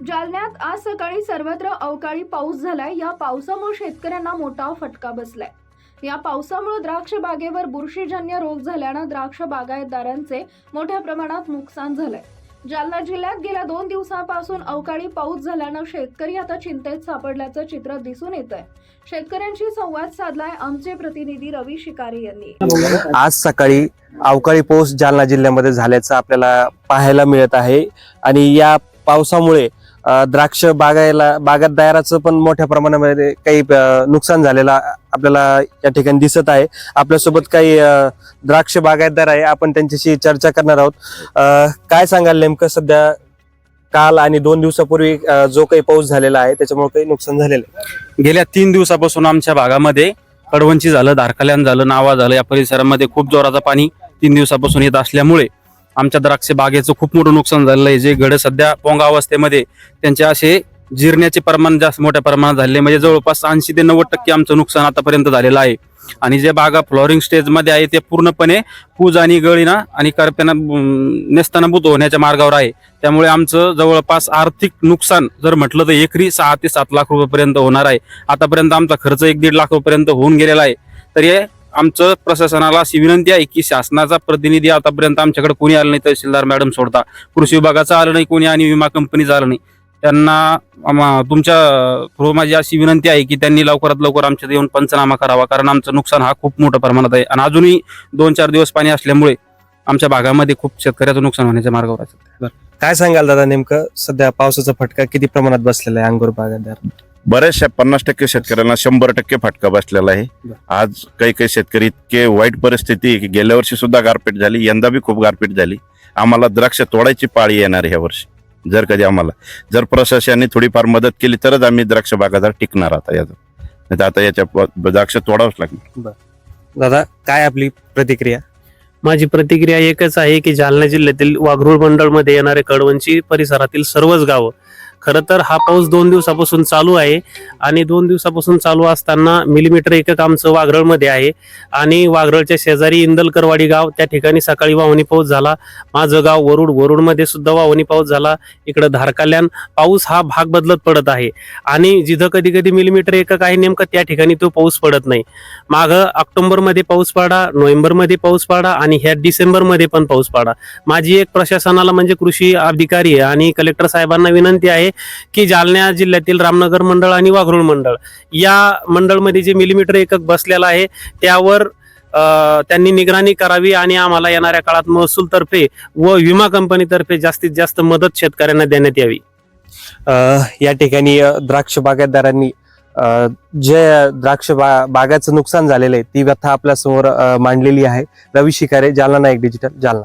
जालन्यात आज सकाळी सर्वत्र अवकाळी पाऊस झालाय. या पावसामुळे शेतकऱ्यांना मोठा फटका बसलाय. या पावसामुळे द्राक्ष बागेवर बुरशीजन्य रोग झाल्यानं द्राक्ष बागायतदारांचे मोठ्या प्रमाणात नुकसान झालंय. जालना जिल्ह्यात गेल्या दोन दिवसांपासून अवकाळी पाऊस झाल्यानं शेतकरी आता चिंतेत सापडल्याचं चित्र दिसून येत आहे शेतकऱ्यांशी संवाद साधलाय आमचे प्रतिनिधी रवी शिकारी यांनी. आज सकाळी अवकाळी पाऊस जालना जिल्ह्यामध्ये झाल्याचं आपल्याला पाहायला मिळत आहे. आणि या पावसामुळे द्राक्ष बागायला बागायतदाराचं पण मोठ्या प्रमाणामध्ये काही नुकसान झालेलं आपल्याला या ठिकाणी दिसत आहे. आपल्यासोबत काही द्राक्ष बागायतदार आहे. आपण त्यांच्याशी चर्चा करणार आहोत. काय सांगाल नेमकं सध्या? काल आणि दोन दिवसापूर्वी जो काही पाऊस झालेला आहे त्याच्यामुळे काही नुकसान झालेलं आहे. गेल्या तीन दिवसापासून आमच्या भागामध्ये कडवंची झालं धारकल्यान झालं नावा झालं या परिसरामध्ये खूप जोराचं पाणी तीन दिवसापासून येत असल्यामुळे आमच्या द्राक्ष बागेचं खूप मोठं नुकसान झालेलं आहे. जे घडं सध्या पोंगा अवस्थेमध्ये त्यांचे असे जिरण्याचे प्रमाण जास्त मोठ्या प्रमाणात झाले म्हणजे जवळपास ऐंशी ते नव्वद टक्के आमचं नुकसान आतापर्यंत झालेलं आहे. आणि जे बागा फ्लॉरिंग स्टेजमध्ये आहे ते पूर्णपणे पूज आणि गळीना आणि करप्याना नेस्तानाभूत होण्याच्या मार्गावर आहे. त्यामुळे आमचं जवळपास आर्थिक नुकसान जर म्हटलं तर एकरी सहा ते सात लाख रुपयेपर्यंत होणार आहे. आतापर्यंत आमचा खर्च एक दीड लाख रुपयेपर्यंत होऊन गेलेला आहे. तर हे आमचं प्रशासनाला अशी विनंती आहे की शासनाचा प्रतिनिधी आतापर्यंत आमच्याकडे कोणी आलं नाही तहसीलदार मॅडम सोडता. कृषी विभागाचं आलं नाही कोणी आणि विमा कंपनीचं आलं नाही. त्यांना तुमच्या थ्रू माझी अशी विनंती आहे की त्यांनी लवकरात लवकर आमच्यात येऊन पंचनामा करावा कारण आमचं नुकसान हा खूप मोठ्या प्रमाणात आहे. आणि अजूनही दोन चार दिवस पाणी असल्यामुळे आमच्या भागामध्ये खूप शेतकऱ्याचं नुकसान होण्याच्या मार्गावर आहे. काय सांगाल दादा नेमकं? सध्या पावसाचा फटका किती प्रमाणात बसलेला आहे अंगूर बागायतदार? बऱ्याचशा पन्नास टक्के शेतकऱ्यांना शंभर टक्के फटका बसलेला आहे. आज काही काही शेतकरी इतके वाईट परिस्थिती आहे की गेल्या वर्षी सुद्धा गारपीट झाली यंदा बी खूप गारपीट झाली. आम्हाला द्राक्ष तोडायची पाळी येणार आहे ह्या वर्षी जर कधी आम्हाला. जर प्रशासनाने थोडीफार मदत केली तरच आम्ही द्राक्ष बागायदार टिकणार आता याचं. नाही तर आता याच्या द्राक्ष तोडावंच लागणार दादा काय आपली प्रतिक्रिया? माझी प्रतिक्रिया एकच आहे की जालना जिल्ह्यातील वाघरूळ मंडळमध्ये येणारे कडवंची परिसरातील सर्वच गावं खरं तर हा पाऊस दोन दिवसापासून चालू आहे आणि दोन दिवसापासून चालू असताना मिलीमीटर एकक आमचं वाघरळमध्ये आहे. आणि वाघरळच्या शेजारी इंदलकरवाडी गाव त्या ठिकाणी सकाळी वाहनी पाऊस झाला. माझं गाव वरुड वरुडमध्ये सुद्धा वाहनी पाऊस झाला. इकडं धारकाल्यान पाऊस हा भाग बदलत पडत आहे. आणि जिथं कधी कधी मिलीमीटर एकक आहे नेमकं त्या ठिकाणी तो पाऊस पडत नाही. मागं ऑक्टोबरमध्ये पाऊस पाडा नोव्हेंबरमध्ये पाऊस पाडा आणि ह्या डिसेंबरमध्ये पण पाऊस पाडा. माझी एक प्रशासनाला म्हणजे कृषी अधिकारी आहे आणि कलेक्टर साहेबांना विनंती आहे की जालना जिल्ह्यातील रामनगर मंडळ आणि वाघरूळ मंडळ या मंडळमध्ये जे मिलीमीटर एकक बसलेलं आहे त्यावर त्यांनी निगराणी करावी आणि आम्हाला येणाऱ्या काळात महसूलतर्फे व विमा कंपनीतर्फे जास्तीत जास्त मदत शेतकऱ्यांना देण्यात यावी. या ठिकाणी द्राक्ष बागायतदारांनी जे द्राक्ष बा बागाचं नुकसान झालेलं आहे ती व्यथा आपल्यासमोर मांडलेली आहे. रवी शिकारे जालना एक डिजिटल जालना.